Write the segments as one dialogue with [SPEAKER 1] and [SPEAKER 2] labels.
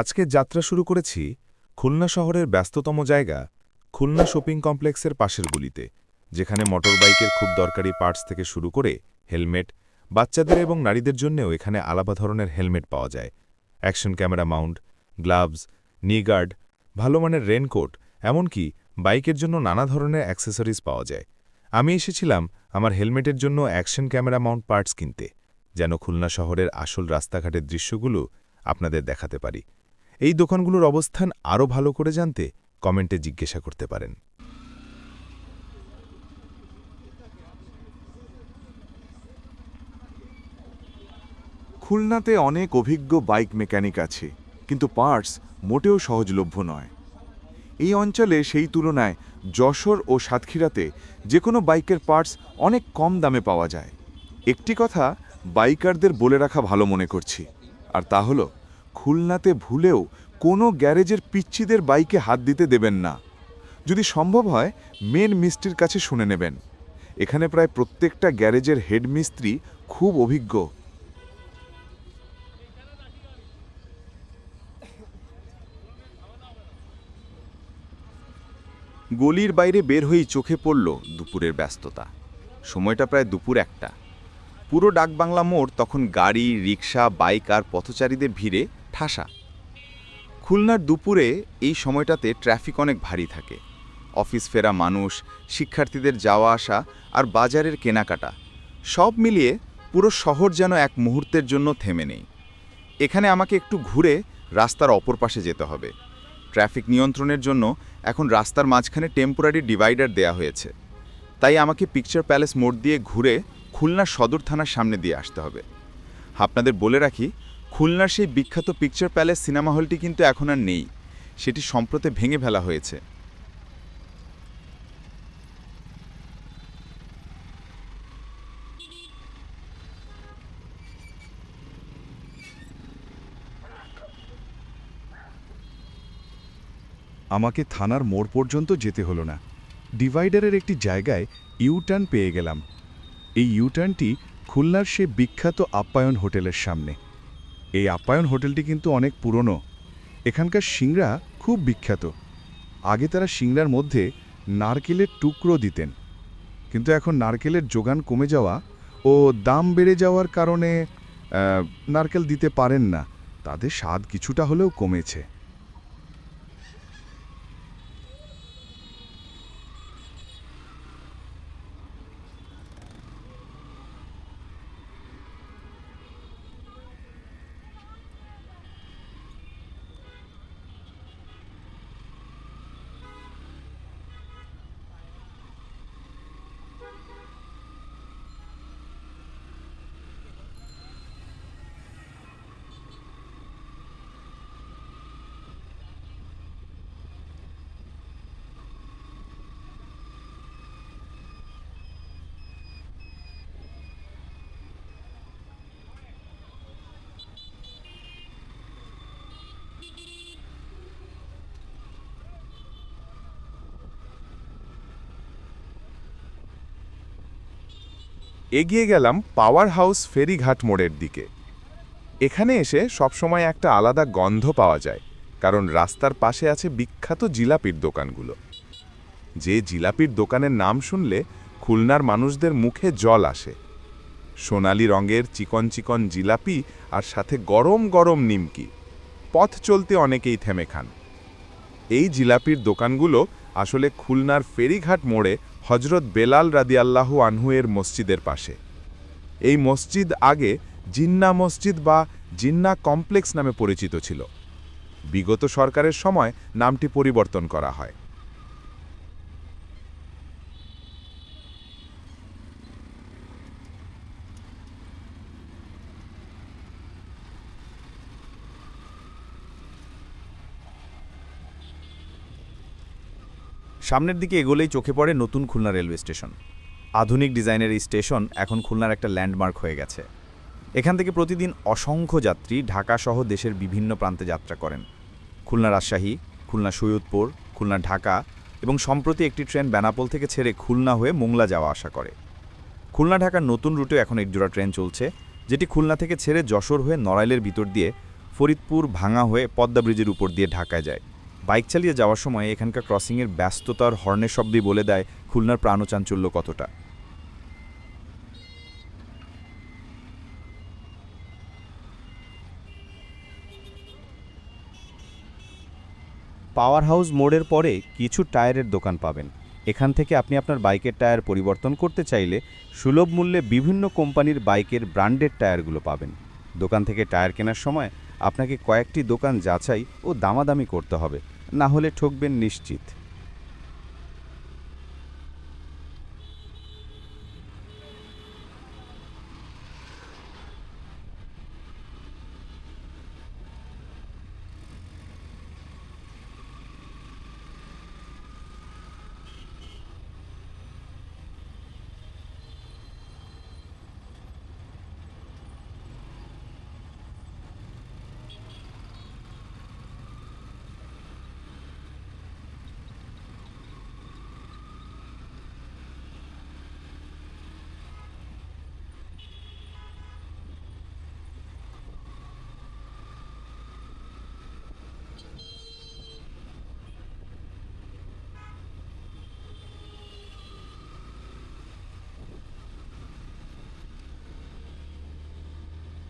[SPEAKER 1] আজকে যাত্রা শুরু করেছি খুলনা শহরের ব্যস্ততম জায়গা খুলনা শপিং কমপ্লেক্সের পাশের গুলিতে, যেখানে মোটরবাইকের খুব দরকারি পার্টস থেকে শুরু করে হেলমেট, বাচ্চাদের এবং নারীদের জন্যেও এখানে আলাদা ধরনের হেলমেট পাওয়া যায়। Action camera mount, gloves, knee guard, ভালো মানের রেনকোট, এমনকি বাইকের জন্য নানা ধরনের অ্যাক্সেসরিজ পাওয়া যায়। আমি এসেছিলাম আমার হেলমেটের জন্য অ্যাকশন ক্যামেরা মাউন্ট পার্টস কিনতে, যেন খুলনা শহরের আসল রাস্তাঘাটের দৃশ্যগুলো আপনাদের দেখাতে পারি। এই দোকানগুলোর অবস্থান আরও ভালো করে জানতে কমেন্টে জিজ্ঞাসা করতে পারেন।
[SPEAKER 2] খুলনাতে অনেক অভিজ্ঞ বাইক মেকানিক আছে, কিন্তু পার্টস মোটেও সহজলভ্য নয়। এই অঞ্চলে সেই তুলনায় যশোর ও সাতক্ষীরাতে যে কোনো বাইকের পার্টস অনেক কম দামে পাওয়া যায়। একটি কথা বাইকারদের বলে রাখা ভালো মনে করছি, আর তা হলো খুলনাতে ভুলেও কোনো গ্যারেজের পিচ্ছিদের বাইকে হাত দিতে দেবেন না। যদি সম্ভব হয়, মেন মিস্ত্রির কাছে শুনে নেবেন। এখানে প্রায় প্রত্যেকটা গ্যারেজের হেড মিস্ত্রি খুব অভিজ্ঞ।
[SPEAKER 3] গলির বাইরে বের হয়েই চোখে পড়ল দুপুরের ব্যস্ততা। সময়টা প্রায় দুপুর একটা। পুরো ডাকবাংলা মোড় তখন গাড়ি রিক্সা বাইক আর পথচারীদের ভিড়ে ঠাসা। খুলনার দুপুরে এই সময়টাতে ট্রাফিক অনেক ভারী থাকে। অফিস ফেরা মানুষ, শিক্ষার্থীদের যাওয়া আসা আর বাজারের কেনাকাটা। সব মিলিয়ে পুরো শহর যেন এক মুহূর্তের জন্য থেমে নেই। এখানে আমাকে একটু ঘুরে রাস্তার অপর পাশে যেতে হবে। ট্রাফিক নিয়ন্ত্রণের জন্য এখন রাস্তার মাঝখানে টেম্পোরারি ডিভাইডার দেয়া হয়েছে। তাই আমাকে পিকচার প্যালেস মোড় দিয়ে ঘুরে খুলনা সদর থানার সামনে দিয়ে আসতে হবে। আপনাদের বলে রাখি খুলনার সেই বিখ্যাত পিকচার প্যালেস সিনেমা হলটি কিন্তু এখন আর নেই। সেটি সম্প্রতি ভেঙে ফেলা হয়েছে।
[SPEAKER 4] আমাকে থানার মোড় পর্যন্ত যেতে হলো না। ডিভাইডারের একটি জায়গায় ইউটার্ন পেয়ে গেলাম। এই ইউটার্নটি খুলনার সে বিখ্যাত আপ্যায়ন হোটেলের সামনে। এই আপ্যায়ন হোটেলটি কিন্তু অনেক পুরনো। এখানকার সিংড়া খুব বিখ্যাত। আগে তারা সিংড়ার মধ্যে নারকেলের টুকরো দিতেন। কিন্তু এখন নারকেলের যোগান কমে যাওয়া ও দাম বেড়ে যাওয়ার কারণে নারকেল দিতে পারেন না। তাদের স্বাদ কিছুটা হলেও কমেছে।
[SPEAKER 1] এগিয়ে গেলাম পাওয়ার হাউস ফেরিঘাট মোড়ের দিকে। এখানে এসে সবসময় একটা আলাদা গন্ধ পাওয়া যায়, কারণ রাস্তার পাশে আছে বিখ্যাত জিলাপির দোকানগুলো। যে জিলাপির দোকানের নাম শুনলে খুলনার মানুষদের মুখে জল আসে। সোনালি রঙের চিকন চিকন জিলাপি আর সাথে গরম গরম নিমকি। পথ চলতে অনেকেই থেমে খান। এই জিলাপির দোকানগুলো আসলে খুলনার ফেরিঘাট মোড়ে হজরত বেলাল রাদিয়াল্লাহু আনহুয়ের মসজিদের পাশে। এই মসজিদ আগে জিন্না মসজিদ বা জিন্না কমপ্লেক্স নামে পরিচিত ছিল। বিগত সরকারের সময় নামটি পরিবর্তন করা হয়।
[SPEAKER 3] সামনের দিকে এগোলেই চোখে পড়ে নতুন খুলনা রেলওয়ে স্টেশন। আধুনিক ডিজাইনের এই স্টেশন এখন খুলনার একটা ল্যান্ডমার্ক হয়ে গেছে। এখান থেকে প্রতিদিন অসংখ্য যাত্রী ঢাকা সহ দেশের বিভিন্ন প্রান্তে যাত্রা করেন। খুলনা রাজশাহী, খুলনা সৈয়দপুর, খুলনা ঢাকা এবং সম্প্রতি একটি ট্রেন বেনাপোল থেকে ছেড়ে খুলনা হয়ে মোংলা যাওয়া আসা করে। খুলনা ঢাকার নতুন রুটে এখন একজোড়া ট্রেন চলছে, যেটি খুলনা থেকে ছেড়ে যশোর হয়ে নড়াইলের ভিতর দিয়ে ফরিদপুর ভাঙা হয়ে পদ্মা ব্রিজের উপর দিয়ে ঢাকায় যায়। বাইক চালিয়ে যাওয়ার সময় এখানকার ক্রসিংয়ের ব্যস্ততার হর্নের শব্দই বলে দেয় খুলনার প্রাণচাঞ্চল্য কতটা। পাওয়ার হাউস মোড়ের পরে কিছু টায়ারের দোকান পাবেন। এখান থেকে আপনি আপনার বাইকের টায়ার পরিবর্তন করতে চাইলে সুলভ মূল্যে বিভিন্ন কোম্পানির বাইকের ব্র্যান্ডেড টায়ারগুলো পাবেন। দোকান থেকে টায়ার কেনার সময় আপনাকে কয়েকটি দোকান যাচাই ও দামাদামি করতে হবে না হলে ঠকবেন নিশ্চিত।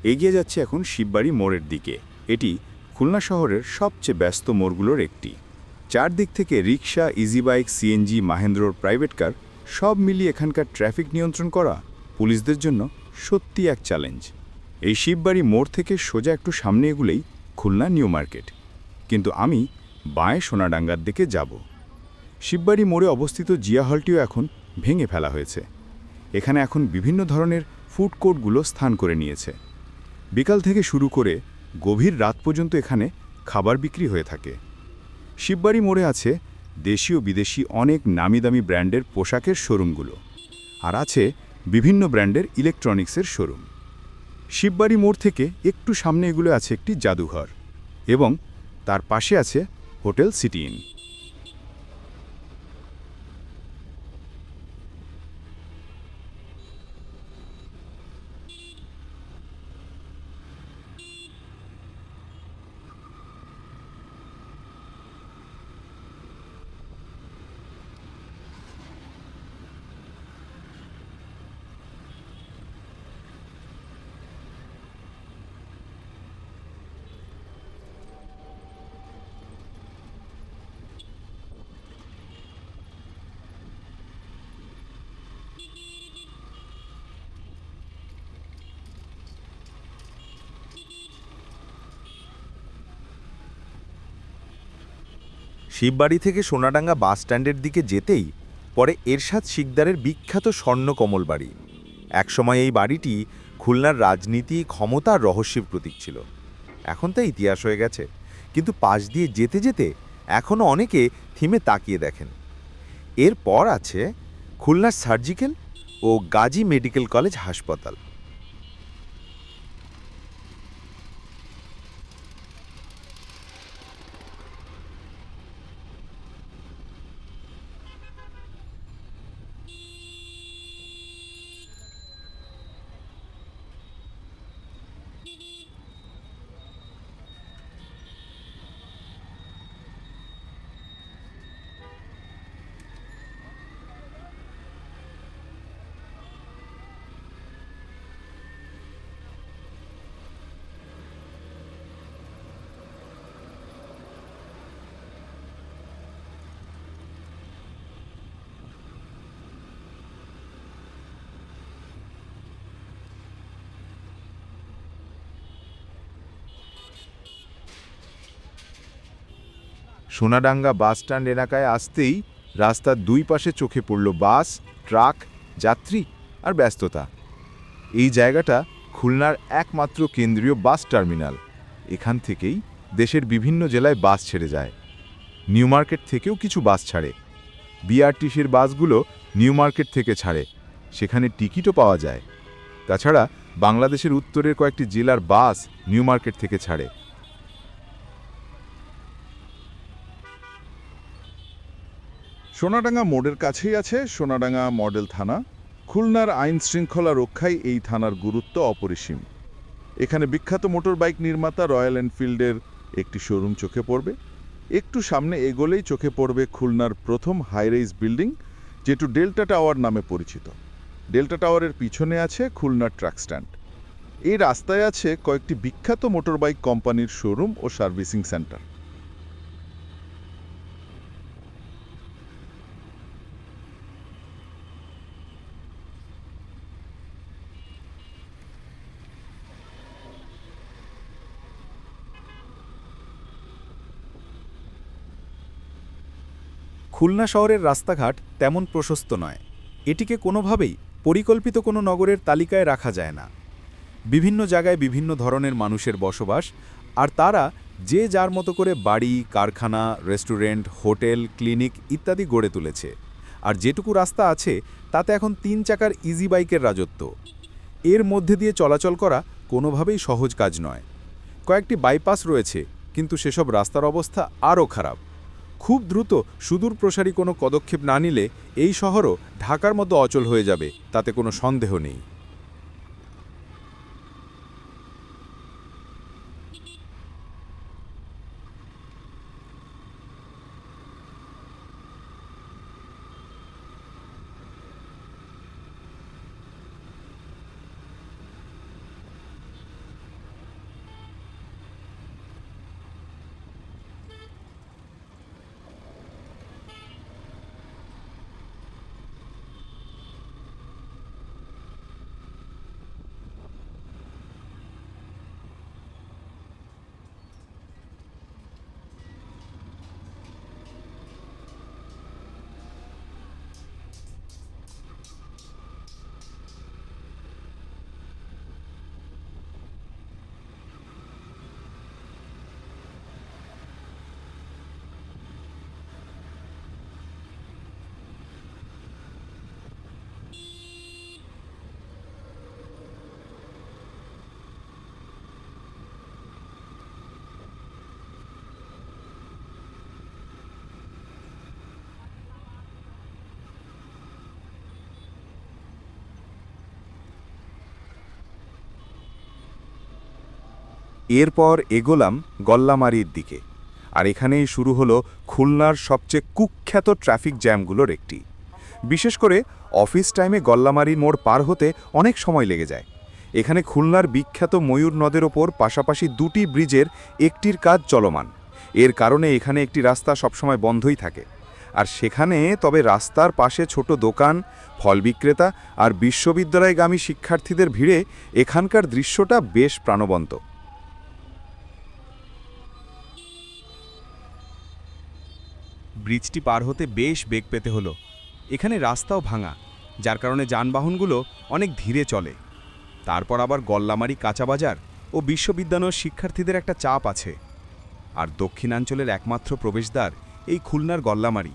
[SPEAKER 2] এগিয়ে যাচ্ছে এখন শিববাড়ি মোড়ের দিকে। এটি খুলনা শহরের সবচেয়ে ব্যস্ত মোড়গুলোর একটি। চারদিক থেকে রিক্সা ইজি বাইক সিএনজি, মাহেন্দ্রর প্রাইভেট কার সব মিলিয়ে এখানকার ট্রাফিক নিয়ন্ত্রণ করা পুলিশদের জন্য সত্যি এক চ্যালেঞ্জ। এই শিববাড়ি মোড় থেকে সোজা একটু সামনে এগুলেই খুলনা নিউ মার্কেট। কিন্তু আমি বাঁয়ে সোনাডাঙ্গার দিকে যাব। শিববাড়ি মোড়ে অবস্থিত জিয়া হলটিও এখন ভেঙে ফেলা হয়েছে। এখানে এখন বিভিন্ন ধরনের ফুড কোর্টগুলো স্থান করে নিয়েছে। বিকাল থেকে শুরু করে গভীর রাত পর্যন্ত এখানে খাবার বিক্রি হয়ে থাকে। শিববাড়ি মোড়ে আছে দেশীয় বিদেশি অনেক নামি দামি ব্র্যান্ডের পোশাকের শোরুমগুলো আর আছে বিভিন্ন ব্র্যান্ডের ইলেকট্রনিক্সের শোরুম। শিববাড়ি মোড় থেকে একটু সামনে এগুলো আছে একটি জাদুঘর এবং তার পাশে আছে হোটেল সিটি ইন।
[SPEAKER 3] শিববাড়ি থেকে সোনাডাঙ্গা বাস স্ট্যান্ডের দিকে যেতেই পরে এরশাদ শিকদারের বিখ্যাত স্বর্ণকমল বাড়ি। একসময় এই বাড়িটি খুলনার রাজনীতি ক্ষমতার রহস্যের প্রতীক ছিল। এখন তা ইতিহাস হয়ে গেছে। কিন্তু পাশ দিয়ে যেতে যেতে এখনও অনেকে থিমে তাকিয়ে দেখেন। এরপর আছে খুলনার সার্জিক্যাল ও গাজী মেডিকেল কলেজ হাসপাতাল।
[SPEAKER 1] সোনাডাঙ্গা বাস স্ট্যান্ড এলাকায় আসতেই রাস্তার দুই পাশে চোখে পড়ল বাস, ট্রাক, যাত্রী আর ব্যস্ততা। এই জায়গাটা খুলনার একমাত্র কেন্দ্রীয় বাস টার্মিনাল। এখান থেকেই দেশের বিভিন্ন জেলায় বাস ছেড়ে যায়। নিউ মার্কেট থেকেও কিছু বাস ছাড়ে। বিআরটিসির বাসগুলো নিউ মার্কেট থেকে ছাড়ে। সেখানে টিকিটও পাওয়া যায়। তাছাড়া বাংলাদেশের উত্তরের কয়েকটি জেলার বাস নিউ মার্কেট থেকে ছাড়ে।
[SPEAKER 5] সোনাডাঙ্গা মোড়ের কাছেই আছে সোনাডাঙ্গা মডেল থানা। খুলনার আইন শৃঙ্খলা রক্ষায় এই থানার গুরুত্ব অপরিসীম। এখানে বিখ্যাত মোটর বাইক নির্মাতা রয়্যাল এনফিল্ডের একটি শোরুম চোখে পড়বে। একটু সামনে এগোলেই চোখে পড়বে খুলনার প্রথম হাইরাইজ বিল্ডিং, যেটু ডেল্টা টাওয়ার নামে পরিচিত। ডেল্টা টাওয়ারের পিছনে আছে খুলনার ট্রাক স্ট্যান্ড। এই রাস্তায় আছে কয়েকটি বিখ্যাত মোটরবাইক কোম্পানির শোরুম ও সার্ভিসিং সেন্টার।
[SPEAKER 6] খুলনা শহরের রাস্তাঘাট তেমন প্রশস্ত নয়। এটিকে কোনোভাবেই পরিকল্পিত কোনো নগরের তালিকায় রাখা যায় না। বিভিন্ন জায়গায় বিভিন্ন ধরনের মানুষের বসবাস, আর তারা যে যার মতো করে বাড়ি, কারখানা, রেস্টুরেন্ট, হোটেল, ক্লিনিক ইত্যাদি গড়ে তুলেছে। আর যেটুকু রাস্তা আছে, তাতে এখন তিন চাকার ইজি বাইকের রাজত্ব। এর মধ্যে দিয়ে চলাচল করা কোনোভাবেই সহজ কাজ নয়। কয়েকটি বাইপাস রয়েছে, কিন্তু সেসব রাস্তার অবস্থা আরও খারাপ। খুব দ্রুত সুদূর প্রসারী কোনো পদক্ষেপ না নিলে এই শহরও ঢাকার মতো অচল হয়ে যাবে, তাতে কোনো সন্দেহ নেই।
[SPEAKER 3] এরপর এগোলাম গল্লামারির দিকে। আর এখানেই শুরু হলো খুলনার সবচেয়ে কুখ্যাত ট্রাফিক জ্যামগুলোর একটি। বিশেষ করে অফিস টাইমে গল্লামারির মোড় পার হতে অনেক সময় লেগে যায়। এখানে খুলনার বিখ্যাত ময়ূর নদের ওপর পাশাপাশি দুটি ব্রিজের একটির কাজ চলমান। এর কারণে এখানে একটি রাস্তা সবসময় বন্ধই থাকে। আর সেখানে তবে রাস্তার পাশে ছোট দোকান, ফল বিক্রেতা আর বিশ্ববিদ্যালয়গামী শিক্ষার্থীদের ভিড়ে এখানকার দৃশ্যটা বেশ প্রাণবন্ত।
[SPEAKER 6] ব্রিজটি পার হতে বেশ বেগ পেতে হলো। এখানে রাস্তাও ভাঙা, যার কারণে যানবাহনগুলো অনেক ধীরে চলে। তারপর আবার গল্লামারি কাঁচাবাজার ও বিশ্ববিদ্যালয়ের শিক্ষার্থীদের একটা চাপ আছে। আর দক্ষিণাঞ্চলের একমাত্র প্রবেশদ্বার এই খুলনার গল্লামারি।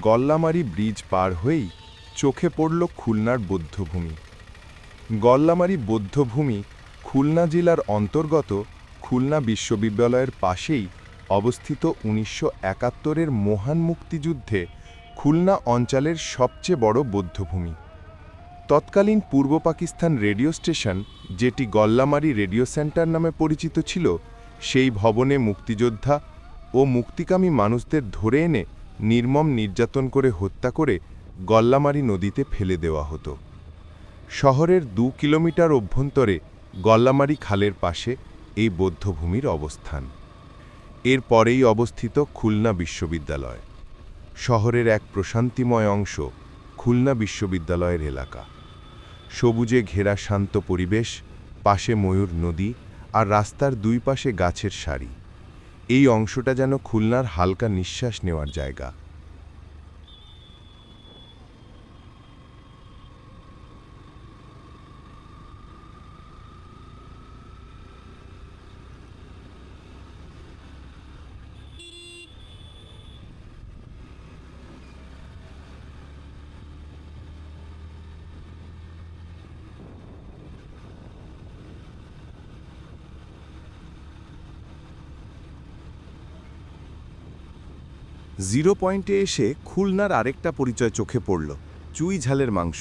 [SPEAKER 1] গল্লামারি ব্রিজ পার হয়েই চোখে পড়ল খুলনার বৌদ্ধভূমি। গল্লামারি বৌদ্ধভূমি খুলনা জেলার অন্তর্গত খুলনা বিশ্ববিদ্যালয়ের পাশেই অবস্থিত উনিশশো একাত্তরের মহান মুক্তিযুদ্ধে খুলনা অঞ্চলের সবচেয়ে বড় বৌদ্ধভূমি। তৎকালীন পূর্ব পাকিস্তান রেডিও স্টেশন, যেটি গল্লামারি রেডিও সেন্টার নামে পরিচিত ছিল, সেই ভবনে মুক্তিযোদ্ধা ও মুক্তিকামী মানুষদের ধরে এনে নির্মম নির্যাতন করে হত্যা করে গল্লামারি নদীতে ফেলে দেওয়া হতো। শহরের দু কিলোমিটার অভ্যন্তরে গল্লামারি খালের পাশে এই বৌদ্ধভূমির অবস্থান। এর পরেই অবস্থিত খুলনা বিশ্ববিদ্যালয়। শহরের এক প্রশান্তিময় অংশ খুলনা বিশ্ববিদ্যালয়ের এলাকা। সবুজে ঘেরা শান্ত পরিবেশ, পাশে ময়ূর নদী আর রাস্তার দুই পাশে গাছের সারি। এই অংশটা যেন খুলনার হালকা নিঃশ্বাস নেওয়ার জায়গা।
[SPEAKER 3] জিরো পয়েন্টে এসে খুলনার আরেকটা পরিচয় চোখে পড়ল, চুই ঝালের মাংস।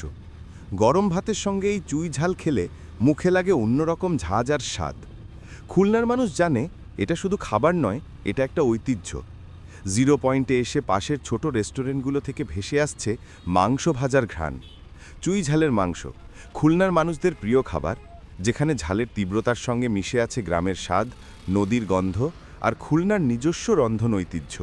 [SPEAKER 3] গরম ভাতের সঙ্গে এই চুই ঝাল খেলে মুখে লাগে অন্যরকম ঝাঁজ আর স্বাদ। খুলনার মানুষ জানে এটা শুধু খাবার নয়, এটা একটা ঐতিহ্য। জিরো পয়েন্টে এসে পাশের ছোট রেস্টুরেন্টগুলো থেকে ভেসে আসছে মাংস ভাজার ঘ্রাণ। চুই ঝালের মাংস, খুলনার মানুষদের প্রিয় খাবার, যেখানে ঝালের তীব্রতার সঙ্গে মিশে আছে গ্রামের স্বাদ, নদীর গন্ধ আর খুলনার নিজস্ব রন্ধন ঐতিহ্য।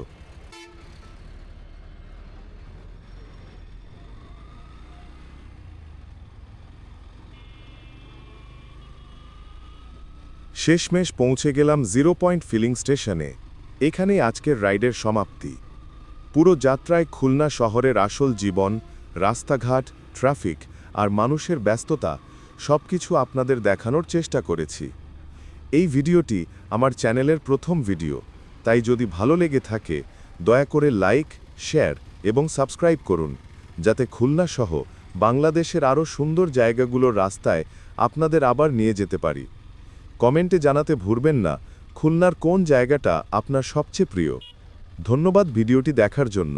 [SPEAKER 1] শেষমেশ পৌঁছে গেলাম জিরো পয়েন্ট ফিলিং স্টেশনে। এখানেই আজকের রাইডের সমাপ্তি। পুরো যাত্রায় খুলনা শহরের আসল জীবন, রাস্তাঘাট, ট্রাফিক আর মানুষের ব্যস্ততা সব কিছু আপনাদের দেখানোর চেষ্টা করেছি। এই ভিডিওটি আমার চ্যানেলের প্রথম ভিডিও, তাই যদি ভালো লেগে থাকে, দয়া করে লাইক, শেয়ার এবং সাবস্ক্রাইব করুন, যাতে খুলনা সহ বাংলাদেশের আরও সুন্দর জায়গাগুলোর রাস্তায় আপনাদের আবার নিয়ে যেতে পারি। কমেন্টে জানাতে ভুলবেন না খুলনার কোন জায়গাটা আপনার সবচেয়ে প্রিয়? ধন্যবাদ ভিডিওটি দেখার জন্য।